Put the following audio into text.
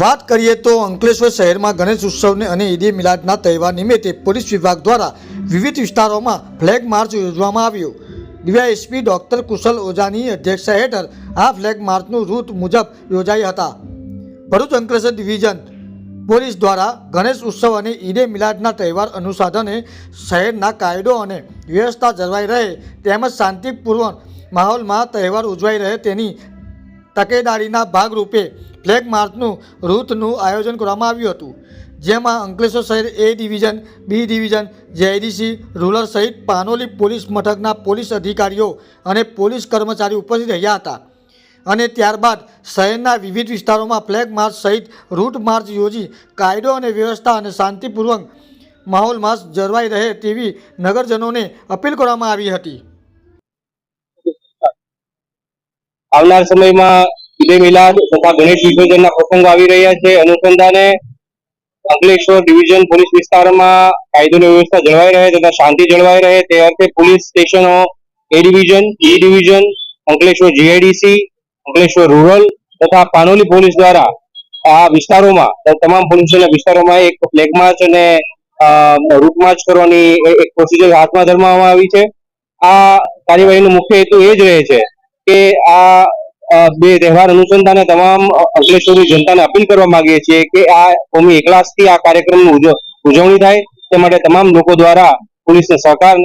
વાત કરીએ તો અંકલેશ્વર શહેરમાં ગણેશ ઉત્સવને અને ઈદે મિલાદના તહેવાર નિમિત્તે પોલીસ વિભાગ દ્વારા વિવિધ વિસ્તારોમાં ફ્લેગ માર્ચ યોજવામાં આવ્યો. ડીવાયએસપી ડૉક્ટર કુશલ ઓઝાની અધ્યક્ષતા હેઠળ આ ફ્લેગ માર્ચનું રૂટ મુજબ યોજાઈ હતા. ભરૂચ અંકલેશ્વર ડિવિઝન પોલીસ દ્વારા ગણેશ ઉત્સવ અને ઈદે મિલાદના તહેવાર અનુસાધને શહેરના કાયદો અને વ્યવસ્થા જળવાઈ રહે તેમજ શાંતિપૂર્વક માહોલમાં તહેવાર ઉજવાઈ રહે તેની તકેદારીના ભાગરૂપે ફ્લેગ માર્ચનું રૂથનું આયોજન કરવામાં આવ્યું હતું, જેમાં અંકલેશ્વર શહેર A division, B division, GIDC, rural સહિત પાનોલી પોલીસ મથકના પોલીસ અધિકારીઓ અને પોલીસ કર્મચારીઓ ઉપસ્થિત રહ્યા હતા. અને ત્યારબાદ શહેરના વિવિધ વિસ્તારોમાં ફ્લેગ માર્ચ સહિત રૂટ માર્ચ યોજી કાયદો અને વ્યવસ્થા અને શાંતિપૂર્વક માહોલમાં જળવાઈ રહે તેવી નગરજનોને અપીલ કરવામાં આવી હતી. આવનાર સમયમાં ઈદે મિલાદ તથા ગણેશ વિસર્જનના પ્રસંગો આવી રહ્યા છે. અનુસંધાને અંકલેશ્વર ડિવિઝન પોલીસ વિસ્તારમાં કાયદોની વ્યવસ્થા જળવાઈ રહે તથા શાંતિ જળવાઈ રહે તે અર્થે પોલીસ સ્ટેશનો A division E division, Ankleshwar GIDC, Ankleshwar rural તથા પાનોલી પોલીસ દ્વારા આ વિસ્તારોમાં તમામ પોલીસોના વિસ્તારોમાં એક ફ્લેગ માર્ચ અને રૂટ માર્ચ કરવાની એક પ્રોસિજર હાથમાં ધરવામાં આવી છે. આ કાર્યવાહીનો મુખ્ય હેતુ એ જ રહે છે કે આ બે તહેવાર અનુસંધાને તમામ અંકલેશ્વરની જનતાને અપીલ કરવા માંગીએ છીએ કે આ કોમી એકલાસથી આ કાર્યક્રમની ઉજ- ઉજવણી થાય. તે માટે તમામ લોકો દ્વારા પોલીસને સહકાર